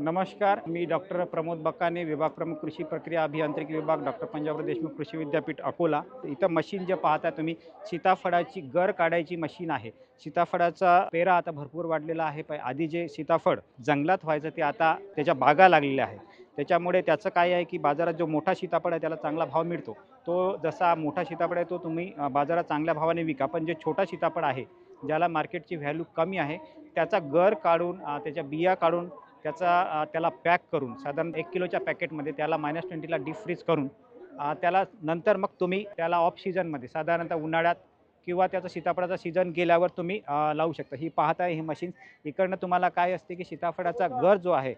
नमस्कार मी डॉक्टर प्रमोद बकाने विभाग प्रमुख कृषी प्रक्रिया अभियांत्रिकी विभाग डॉक्टर पंजाबराव देशमुख कृषी विद्यापीठ अकोला. इथं मशीन जे पाहता तुम्ही सीताफळाची गर काढायची मशीन आहे. सीताफळाचा पेरा आता भरपूर वाढलेला आहे. पण आधी जे सीताफळ जंगलात व्हायचं ते आता त्याच्या बागा लागलेल्या आहे त्याच्यामुळे त्याचं काय आहे की बाजारात जो मोठा सीताफळ आहे त्याला चांगला भाव मिळतो. तो जसा मोठा सीताफळ आहे तो तुम्ही बाजारात चांगल्या भावाने विका. पण जे छोटा सीताफळ आहे ज्याला मार्केटची व्हॅल्यू कमी आहे त्याचा गर काढून त्याच्या बिया काढून त्याचा त्याला पॅक करून साधारण एक किलोच्या पॅकेटमध्ये त्याला मायनस ट्वेंटीला डीप फ्रीज करून त्याला नंतर मग तुम्ही त्याला ऑफ सीझनमध्ये साधारणतः उन्हाळ्यात किंवा त्याचा सीताफळाचा सीझन गेल्यावर तुम्ही लावू शकता. ही पाहताय ही मशीन इकडनं तुम्हाला काय असते की सीताफळाचा गर जो आहे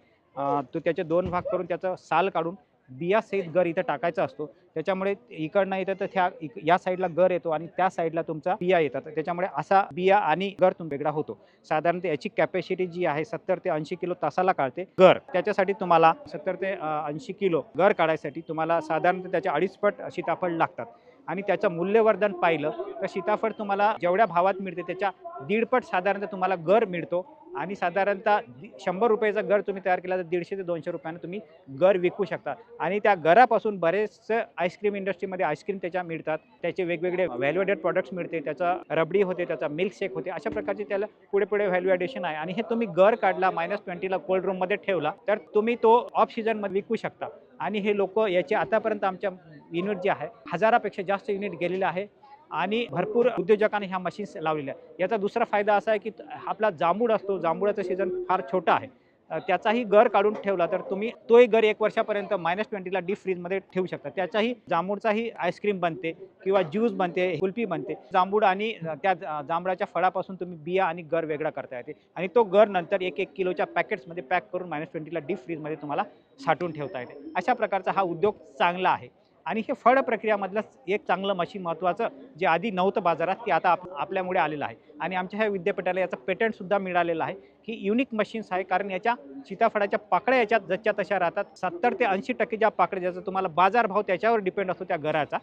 तो त्याचे दोन भाग करून त्याचं साल काढून बिया सहित गर इथं टाकायचा असतो. त्याच्यामुळे इकडनं येतं तर त्या या साईडला गर येतो आणि त्या साईडला तुमचा बिया येतात. त्याच्यामुळे असा बिया आणि गर तुम वेगळा होतो. साधारणतः याची कॅपॅसिटी जी आहे सत्तर ते ऐंशी किलो तासाला काढते गर त्याच्यासाठी तुम्हाला सत्तर ते ऐंशी किलो गर काढायसाठी तुम्हाला साधारणतः त्याच्या अडीच पट सीताफळ लागतात. आणि त्याचं मूल्यवर्धन पाहिलं तर सीताफळ तुम्हाला जेवढ्या भावात मिळते त्याच्या दीडपट साधारणतः तुम्हाला गर मिळतो. आणि साधारणतः शंभर रुपयाचा गर तुम्ही तयार केला तर दीडशे ते दोनशे रुपयानं तुम्ही गर विकू शकता. आणि त्या गरापासून बरेच आईस्क्रीम इंडस्ट्रीमध्ये आईस्क्रीम त्याच्या मिळतात. त्याचे वेगवेगळे व्हॅल्यू ॲडेड प्रॉडक्ट्स मिळते. त्याचा रबडी होते त्याचा मिल्क शेक होते. अशा प्रकारचे त्याला पुढे पुढे व्हॅल्यू ॲडिशन आहे. आणि हे तुम्ही गर काढला मायनस ट्वेंटीला कोल्ड रूममध्ये ठेवला तर तुम्ही तो ऑफ सीझनमध्ये विकू शकता. आणि हे लोक याचे आतापर्यंत आमच्या युनिट जे आहे हजारापेक्षा जास्त युनिट गेलेलं आहे. आणि भरपूर उद्योजकांनी ह्या मशीन्स लावलेल्या याचा दुसरा फायदा असा आहे की आपला जांभूळ असतो जांभूळाचं सीझन फार छोटा आहे. त्याचाही गर काढून ठेवला तर तुम्ही तोही गर एक वर्षापर्यंत मायनस ट्वेंटीला डीप फ्रीजमध्ये ठेवू शकता. त्याचाही जांभूळचाही आईस्क्रीम बनते किंवा ज्यूस बनते कुल्फी बनते. जांभूळ आणि त्या जांभळाच्या फळापासून तुम्ही बिया आणि गर वेगळा करता येते. आणि तो गर नंतर एक एक किलोच्या पॅकेट्समध्ये पॅक करून मायनस ट्वेंटीला डीप फ्रीजमध्ये तुम्हाला साठवून ठेवता येते. अशा प्रकारचा हा उद्योग चांगला आहे. आणि हे फळ प्रक्रियामधलं एक चांगलं मशीन महत्त्वाचं जे आधी नव्हतं बाजारात ते आता आप आपल्यामुळे आलेलं आहे. आणि आमच्या ह्या विद्यापीठाला याचं पेटंटसुद्धा मिळालेलं आहे की युनिक मशीन्स आहे कारण याच्या सीताफळाच्या पाकळ्या याच्यात जच्या तशा राहतात. सत्तर ते ऐंशी टक्के ज्या पाकळ्या ज्याचा तुम्हाला बाजारभाव त्याच्यावर डिपेंड असतो त्या घराचा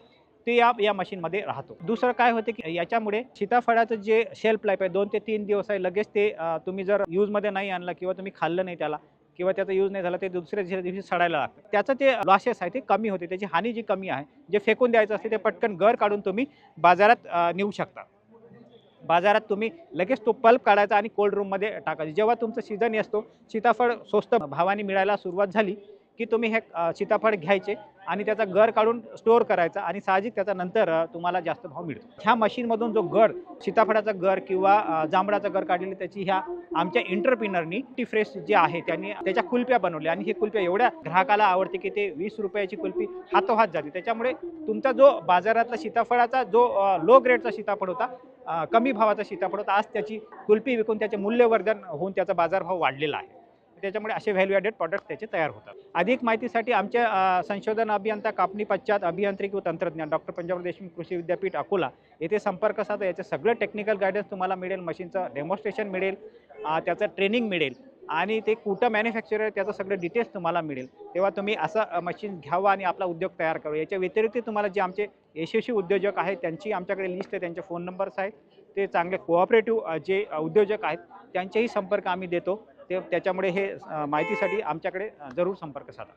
ते या या मशीनमध्ये राहतो. दुसरं काय होते की याच्यामुळे सीताफळाचं जे शेल्फ लाईफ आहे दोन ते तीन दिवस आहे लगेच ते तुम्ही जर यूजमध्ये नाही आणलं किंवा तुम्ही खाल्लं नाही त्याला किंवा त्याचा यूज नाही झाला ते दुसऱ्या दिवशी दिवशी सडायला लागतं. त्याचं ते लॉसेस आहे ते कमी होते. त्याची हानी जी कमी आहे जे फेकून द्यायचं असते ते पटकन घर काढून तुम्ही बाजारात नेऊ शकता. बाजारात तुम्ही लगेच तो पल्प काढायचा आणि कोल्ड रूममध्ये टाकायचा. जेव्हा तुमचं सीझन असतो सीताफळ स्वस्त भावाने मिळायला सुरुवात झाली की तुम्ही हे सीताफळ घ्यायचे आणि त्याचा गर काढून स्टोअर करायचा आणि साहजिक त्याचा नंतर तुम्हाला जास्त भाव मिळतो. ह्या मशीनमधून जो गर सीताफळाचा गर किंवा जांभळाचा गर काढलेली त्याची ह्या आमच्या इंटरप्रिनरनी टी फ्रेश जे आहे त्यांनी त्याच्या कुल्प्या बनवल्या आणि ही कुल्प्या एवढ्या ग्राहकाला आवडते की ते वीस रुपयाची कुल्फी हातोहात जाते. त्याच्यामुळे तुमचा जो बाजारातला सीताफळाचा जो लो ग्रेडचा सीताफळ होता कमी भावाचा सीताफळ होता आज त्याची कुल्फी विकून त्याचे मूल्यवर्धन होऊन त्याचा बाजारभाव वाढलेला आहे. त्याच्यामुळे असे व्हॅल्यू ॲडेड प्रॉडक्ट त्याचे तयार होतात. अधिक माहितीसाठी आमच्या संशोधन अभियंता कापणी पश्चात अभियांत्रिकी व तंत्रज्ञान डॉक्टर पंजाब देशमुख कृषी विद्यापीठ अकोला येथे संपर्क साधा. याचं सगळं टेक्निकल गायडन्स तुम्हाला मिळेल मशीनचं डेमॉन्स्ट्रेशन मिळेल त्याचं ट्रेनिंग मिळेल आणि ते कुठं मॅन्युफॅक्चर आहे त्याचं सगळं डिटेल्स तुम्हाला मिळेल. तेव्हा तुम्ही असं मशीन घ्यावं आणि आपला उद्योग तयार करावा याच्या व्यतिरिक्त तुम्हाला जे आमचे यशस्वी उद्योजक आहेत त्यांची आमच्याकडे लिस्ट आहे त्यांचे फोन नंबर्स आहेत. ते चांगले कोऑपरेटिव्ह जे उद्योजक आहेत त्यांचेही संपर्क आम्ही देतो. ते त्याच्यामुळे हे माहितीसाठी आमच्याकडे जरूर संपर्क साधा.